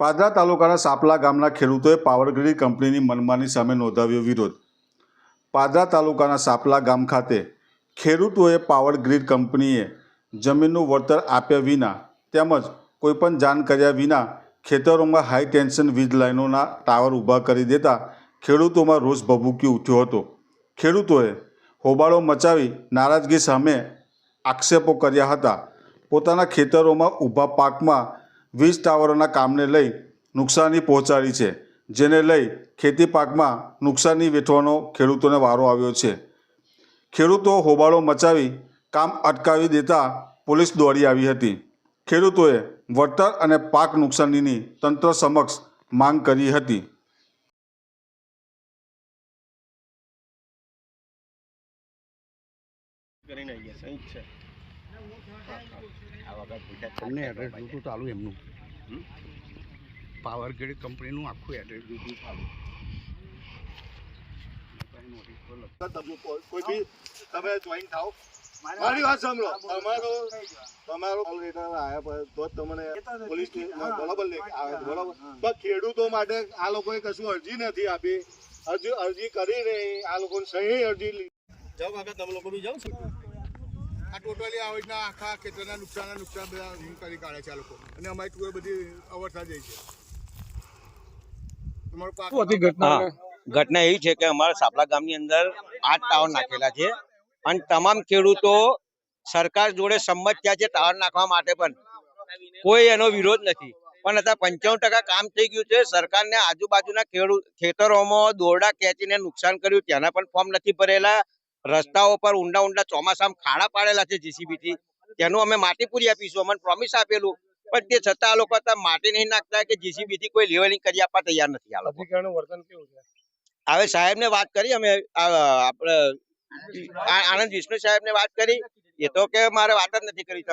પાદરા તાલુકાના સાપલા ગામના ખેડૂતોએ પાવરગ્રીડ કંપનીની મનમાની સામે નોંધાવ્યો વિરોધ. પાદરા તાલુકાના સાપલા ગામ ખાતે ખેડૂતોએ પાવરગ્રીડ કંપનીએ જમીનનું વળતર આપ્યા વિના તેમજ કોઈપણ જાણ કર્યા વિના ખેતરોમાં હાઈ ટેન્શન વીજ લાઇનોના ટાવર ઊભા કરી દેતા ખેડૂતોમાં રોષ ભભૂકી ઉઠ્યો હતો. ખેડૂતોએ હોબાળો મચાવી નારાજગી સામે આક્ષેપો કર્યા હતા. પોતાના ખેતરોમાં ઊભા પાકમાં વીજ ટાવરોના કામને લઈ નુકસાની પહોંચાડી છે, જેને લઈ ખેતી પાકમાં નુકસાની વેઠવાનો ખેડૂતોને વારો આવ્યો છે. ખેડૂતો હોબાળો મચાવી કામ અટકાવી દેતા પોલીસ દોડી આવી હતી. ખેડૂતોએ વળતર અને પાક નુકસાનીની તંત્ર સમક્ષ માંગ કરી હતી. કરીને ગયા છે. તમને એડ્રેસ જોતું ચાલુ એમનું. પાવર ગ્રીડ કંપનીનું આખું એડ્રેસ જોતું ચાલુ ખેડૂતો માટે આ લોકોએ કશું અરજી નથી આપી. અરજી અરજી કરી રહી. આ લોકોને સહી અરજી જાઓ કાકા, તમે લોકો બી જાઓ આ ટોટલી આ રીતના આખા ખેતરના નુકસાન નુકસાન બધા હું કરી કાઢે છે આ લોકો. અને અમારી ટુએ બધી અવસ્થા જાય છે. તમારો પાક હા ઘટના એવી છે કે અમારા સાપલા ગામની અંદર આઠ ટાવર નાખેલા છે. અને તમામ ખેડૂતો સરકાર જોડે સંમત થયા છે ટાવર નાખવા માટે પણ. કોઈ એનો વિરોધ નથી. પણ અત્યારે પંચાવન ટકા કામ થઈ ગયું છે. સરકારને આજુબાજુના ખેડૂત ખેતરોમાં દોરડા ખેંચીને નુકસાન કર્યું. ત્યાંના પણ ફોર્મ નથી ભરેલા. રસ્તાઓ પર ઊંડા ઊંડા ચોમાસામાં ખાડા પાડેલા છે જીસીબી થી. તેનું અમે માટી પૂરી આપીશું અમને પ્રોમિસ આપેલું. પણ તે છતાં આ લોકો માટી નહીં નાખતા કે જીસીબી થી કોઈ લેવલિંગ કરી આપવા તૈયાર નથી આ લોકો. હવે સાહેબ ને વાત કરી અમે આપણે આ- આનંદ વિષ્ણુ સાહેબ ને વાત કરી. એ તો કે મારે વાત જ નથી કરી